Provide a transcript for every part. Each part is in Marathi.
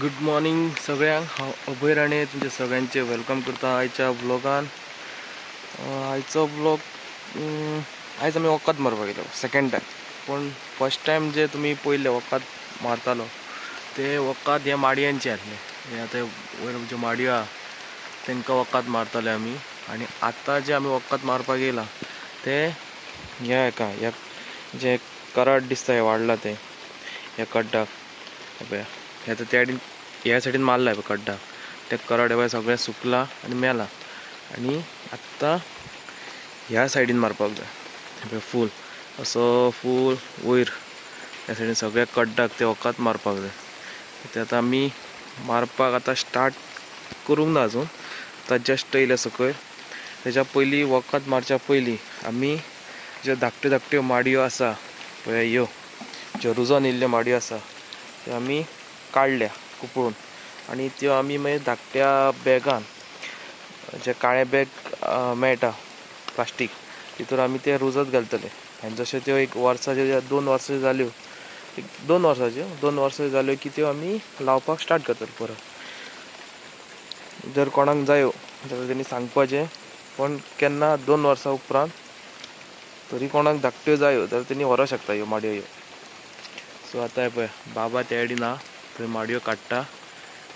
गुड मॉर्निंग सगळ्यांक. हांव अभय राणे तुमचे सगळ्यांचे वेलकम करता आयच्या ब्लॉगान आयचो ब्लॉग आयज आमी वखद मारपाक गेलो सेकंड टायम पण फर्स्ट टायम जे तुमी पयले वखद मारतालो ते वखद हे माडयांचे आसले हे आतां वयर ज्यो माडयो आहा तांकां वखद मारताले आमी आनी आतां जे आमी वखद मारपाक येयला ते ह्या हेका ह्या जे कराड दिसता हे वाडला ते. ह्या कड्डाक पळया ह्याचं आतां त्या सायडीन ह्या सायडीन मारला आहे पळय कड्डाक ते कराड हे सगळें सुकला आनी मेला. आनी आतां ह्या सायडीन मारपाक जाय पळय फूल. असो फूल वयर ह्या सायडीन सगळ्या कड्डाक ते वखद मारपाक जाय ते आतां आमी मारपाक आतां स्टार्ट करूंक ना आजून आतां जस्ट येयल्या सकयल तेच्या पयलीं वखद मारच्या पयलीं आमी ज्यो धाकट्यो धाकट्यो माडयो आसा पळय ह्यो ज्यो रुजोन येयल्ल्यो माडयो आसा त्यो आमी काडल्या कुपळून. आनी त्यो आमी मागीर म्हणजे धाकट्या बॅगान जे काळे बॅग मेळटा प्लास्टीक तितून आमी ते रुजत घालतले. आनी जश्यो त्यो एक वर्साच्यो दोन वर्सां जाल्यो एक दोन वर्साच्यो दोन वर्सां जाल्यो की त्यो आमी लावपाक स्टार्ट करतले परत. जर कोणाक जायो जाल्यार तेणी सांगपाचें पण केन्ना दोन वर्सां उपरांत तरी कोणाक धाकट्यो जायो जाल्यार तेणी व्हरों शकता ह्यो माडयो ह्यो. सो आतां हे पळय बाबा त्या ना थंय माडयो काडटा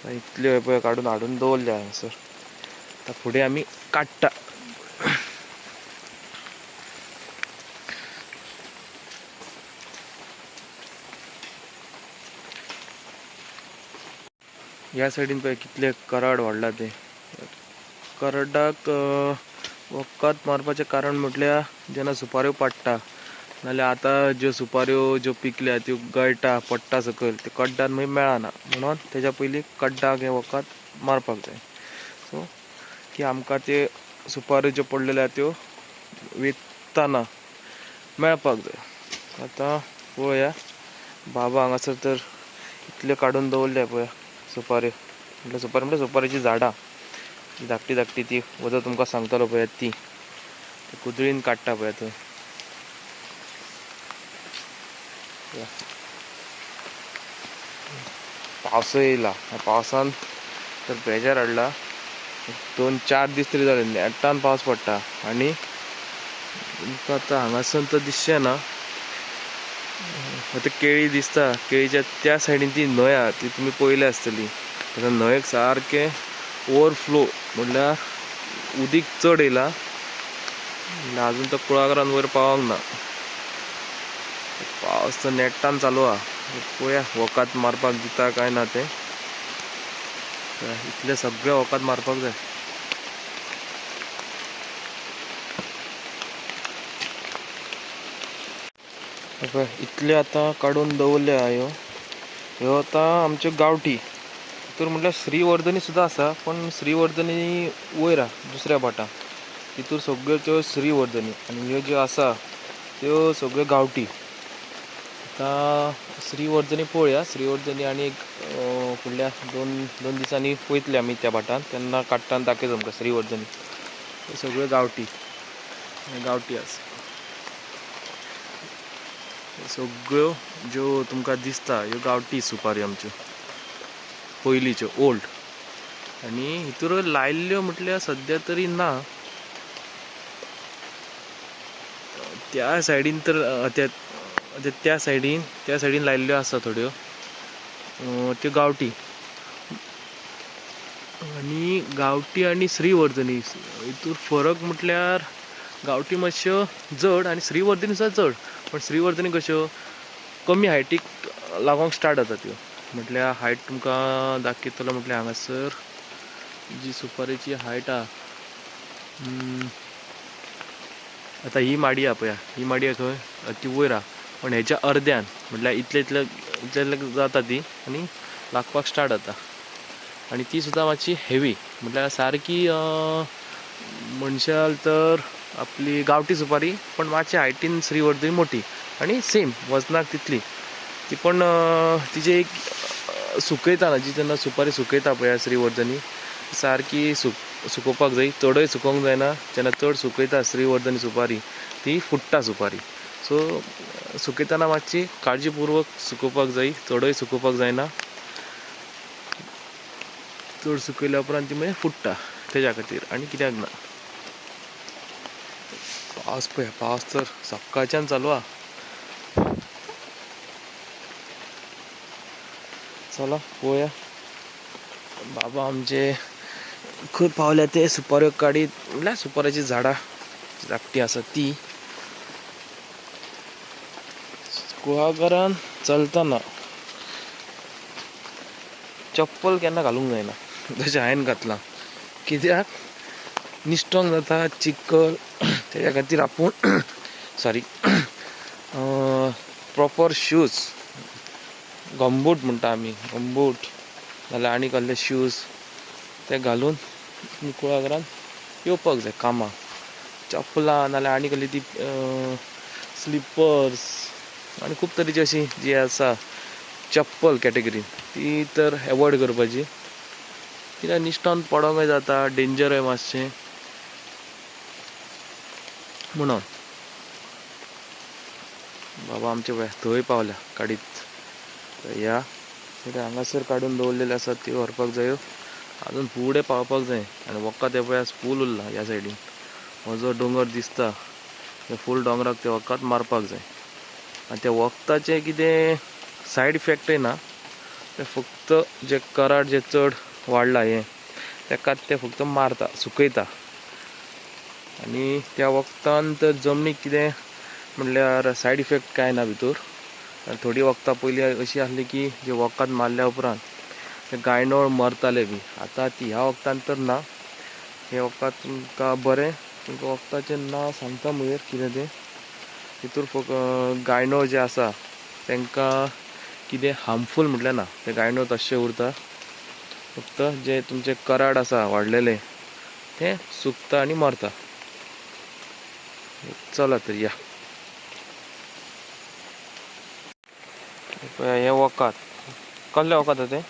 आनी इतल्यो पळय काडून हाडून दवरल्या हांगासर आतां फुडें आमी काडटा ह्या सायडीन पळय कितले कराड वाडला ते. कराडाक वखद मारपाचें कारण म्हटल्यार जेन्ना सुपाऱ्यो पाडटा नाल्यार आतां ज्यो सुपाऱ्यो ज्यो पिकल्या त्यो गळटा पडटा सकयल ते कड्डान मागीर मेळना. म्हणून तेज्या पयलीं कड्डाक हें वखद मारपाक जाय सो की आमकां ते सुपाऱ्यो ज्यो पडलेल्या त्यो विकताना मेळपाक जाय आतां पळोवया बाबा हांगासर तर इतल्यो काडून दवरल्या पळय सुपाऱ्यो म्हटल्यार सुपारी म्हटल्यार सुपारेची झाडां. धाकटी धाकटी ती वजो तुमकां सांगतालो पळय ती. कुदळीन काडटा पळय थंय पावस येयला पावसान तर बेजार हाडला दोन चार दीस तरी जाले नेटान पावस पडटा आनी तुमकां आतां हांगासून तर दिसचे ना. आतां केळी दिसता. केळीच्या त्या सायडीन ती न्हंय आहा ती तुमी पयली आसतली आतां न्हंयेक सारकें ओवरफ्लो म्हणल्यार उदीक चड येयला. अजून आजून तो कुळागरान वयर पावोंक ना. पावस नेटान चालू हा. पळोवया वखद मारपाक दिता काय ना ते. इतले सगळे वखद मारपाक जाय. इतले पळय काढून आतां काडून दवरल्या ह्यो. ह्यो आतां आमच्यो गांवठी. तर म्हटल्यार श्रीवर्धनी सुद्दां आसा पण श्रीवर्धनी वयर आहा दुसऱ्या फाटा तितूर सगळ्यो त्यो श्रीवर्धनी आनी ह्यो ज्यो आसा त्यो सगळ्यो गांवठी. आतां श्रीवर्धनी पळोवया श्रीवर्धनी आनी एक फुडल्या दोन दोन दिसांनी वयतले आमी त्या भाटान तेन्ना काडटा आनी दाखयता तुमकां श्रीवर्धनी? हे सगळ्यो गांवठी. गांवठी आसा सगळ्यो ज्यो तुमकां दिसता ह्यो गांवठी सुपारी आमच्यो. पयलींच्यो ओल्ड. आनी हितूर लायिल्ल्यो म्हटल्यार सद्या तरी ना. त्या सायडीन तर त्या म्हणजे त्या सायडीन त्या सायडीन लायल्ल्यो आसा थोड्यो. त्यो गांवठी. आनी गांवठी आनी श्रीवर्धनी. हितूर फरक म्हटल्यार गांवठी मातश्यो जड आनी श्रीवर्धनी सुद्दां चड पण श्रीवर्धनी कश्यो? कमी हायटीक लागोंक स्टार्ट जाता त्यो. म्हटल्यार हायट तुमकां दाखयतलो म्हटल्यार हांगासर. जी सुपारेची हायट आहा आतां ही माडी आहा पळया ही माडी आहा खंय ती वयर आहा पण हेच्या अर्द्यान म्हटल्यार इतले इतले इतले इतले जाता ती आनी लागपाक स्टार्ट जाता आनी ती सुद्दां मातशी हेवी म्हटल्यार सारकी म्हणशाल तर आपली गांवठी सुपारी पण मातशी हायटीन श्रीवर्धन मोठी. आनी सेम वजनाक तितली ती पण अं, एक सुकयता ना जी जेन्ना सुपारी सुकयता पळय श्रीवर्धनी सारकी सुक सुकोवपाक जाय चडय सुकोवंक जायना. जेन्ना चड सुकयता श्रीवर्धनी सुपारी. ती फुट्टा सुपारी. सो सुकयतना मातशी काळजीपूर्वक सुकोवपाक जाय चडय सुकोवपाक जायना चड सुकयल्या उपरांत ती मागीर फुट्टा तेज्या खातीर आनी कित्याक ना. पावस पळय पावस तर सकाळच्यान चालू आहा चला पळोवया बाबा आमचे खंय पावल्या ते सुपाऱ्यो काडीत म्हणल्यार सुपाऱ्याची झाडां धाकटी आसा ती. कुळागरान चलतना चप्पल केन्ना घालूंक जायना. जशें हांवें घातलां. कित्याक? निश्टोंग जाता चिकल तेज्या खातीर आपूण सॉरी प्रॉपर शूज गमबूट म्हणटा आमी गमबूट नाल्यार आनी कसले शूज ते घालून कुळागरान येवपाक जाय कामाक. चप्पलां नाल्यार आनी कसली ती स्लिपर्स आनी खूब तरेची अशी जी आसा चप्पल कॅटेगरी ती तर एवॉयड करपाची कित्याक निश्टोन पडोंकय जाता डेंजरय मातशें म्हणून. बाबा आमचे थंय पावल्या काडीत. या. कित्याक हांगासर काडून दवरलेले आसात ती व्हरपाक जायो. अजून फुडें पावपाक जाय. आनी वखद हे पळय पूल उरला ह्या सायडीन हो जो डोंगर दिसता. त्या फूल डोंगराक ते वखद मारपाक जाय. आनी त्या वखदाचें कितें सायड इफेक्टय ना ते फक्त जे कराड जे चड वाडला हें तेकाच ते फक्त मारता सुकयता. आनी त्या वखदांत जमनीक कितें म्हणल्यार सायड इफेक्ट कांय ना भितर. थोडीं थोडी वखदां पयलीं अशी आसली की जे वखद मारल्या उपरांत ते गायनोळ मरताले बी. आतां ती ह्या वखदांत तर ना हे वखद तुमकां बरें? तुमकां वखदाचें नांव सांगता मयर कितें तें. तितूर फक गायनोळ जे आसा तांकां कितें हार्मफूल म्हटलें ना ते गायनोळ तशें उरता फक्त जे तुमचे कराड आसा वाडलेले ते सुकता आनी मरता. चला तर या. हे वखद कसलें वखद तें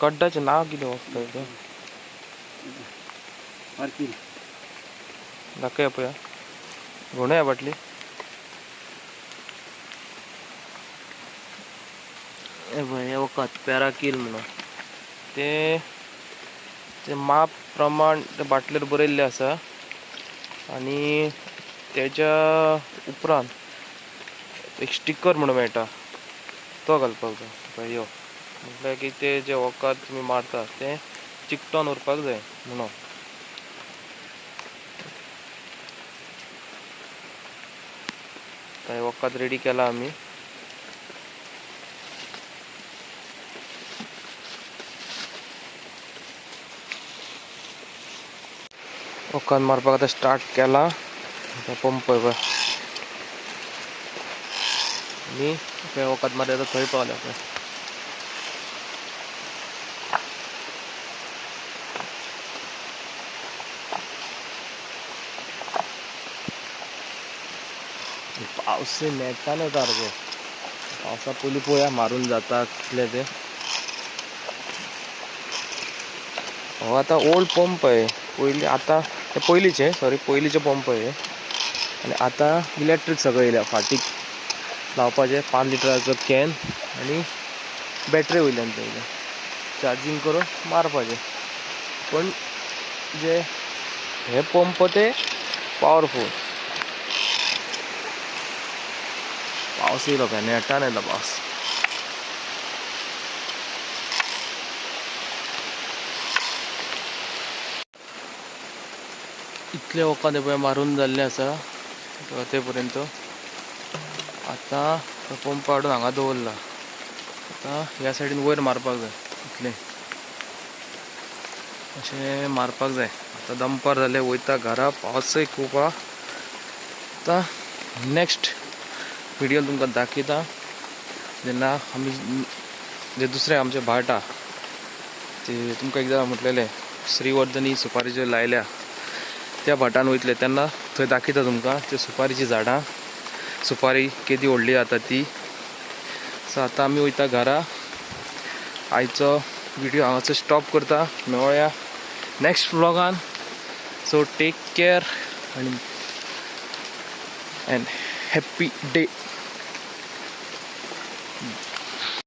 कड्डाचें नांव कितें वखद तें दाखया पळया घोणया बाटली. वखत वखद पॅराकील म्हणून. ते ते माप प्रमाण त्या बाटलेर बरयल्लें आसा आनी तेच्या उपरांत एक स्टिकर म्हणून मेळटा. तो घालपाक जाय पळय यो. म्हटल्यार की ते जे वखद तुमी मारतात तें चिकटोन उरपाक जाय म्हणून. काय वखद रेडी केला आमी वखद मारपाक आता स्टार्ट केला. पंप पळय पळय आनी ते वखद मारी आतां थंय पावल्या पळय पावसे नेटान येता रे पावसा पयलीं पळोवया मारून जाता कितलें ते. हो आतां ओल्ड पंप आहे. पयलीं आतां ते पयलींचे सॉरी पयलींचे पंप आहे आनी आतां इलेक्ट्रीक सगळें येयल्या फाटीक लावपाचें पांच लिटराचो कॅन आनी बॅटरी वयल्यान ते चार्जिंग चार्जींग करून मारपाचें. पण जे हे पंप ते पावरफूल पावस येयलो काय नेटान येता पावस इतले वखद पळय मारून जाल्ले आसा ते पर्यंत आतां पंप हाडून हांगा दवरला आतां ह्या सायडीन वयर मारपाक जाय इतलें अशें मारपाक जाय आतां दनपार जाले वयता घरा पावसय खूब आहा आतां नेक्स्ट व्हिडिओ तुमकां दाखयता. जेन्ना आमी जे दुसरे आमचे भाटा ते तुमकां एकदां म्हटलेलें श्रीवर्धनी सुपारी ज्यो लायल्या त्या भाटान वयतले तेन्ना थंय दाखयता तुमकां त्यो सुपारीची झाडां सुपारी केदी व्हडली जाता ती. सो आतां आमी वयता घरा. आयचो व्हिडियो हांगासर स्टॉप करता. मेळया नेक्स्ट व्लॉगान सो टेक केअर आनी एंड happy day.